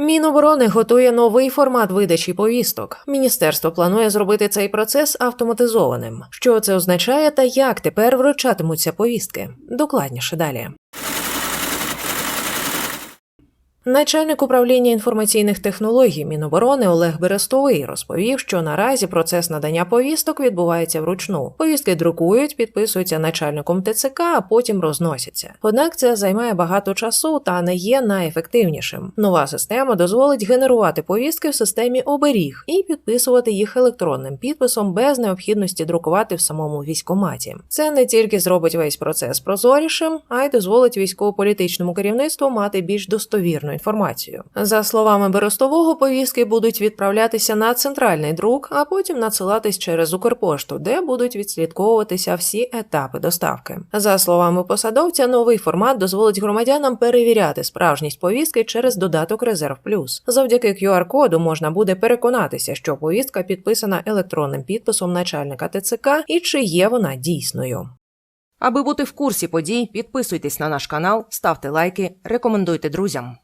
Міноборони готує новий формат видачі повісток. Міністерство планує зробити цей процес автоматизованим. Що це означає та як тепер вручатимуться повістки? Докладніше далі. Начальник управління інформаційних технологій Міноборони Олег Берестовий розповів, що наразі процес надання повісток відбувається вручну. Повістки друкують, підписуються начальником ТЦК, а потім розносяться. Однак це займає багато часу та не є найефективнішим. Нова система дозволить генерувати повістки в системі оберіг і підписувати їх електронним підписом без необхідності друкувати в самому військоматі. Це не тільки зробить весь процес прозорішим, а й дозволить військово-політичному керівництву мати більш достовірну інформацію. За словами Берестового, повістки будуть відправлятися на центральний друк, а потім надсилатись через Укрпошту, де будуть відслідковуватися всі етапи доставки. За словами посадовця, новий формат дозволить громадянам перевіряти справжність повістки через додаток Резерв Плюс. Завдяки QR-коду можна буде переконатися, що повістка підписана електронним підписом начальника ТЦК і чи є вона дійсною. Аби бути в курсі подій, підписуйтесь на наш канал, ставте лайки, рекомендуйте друзям.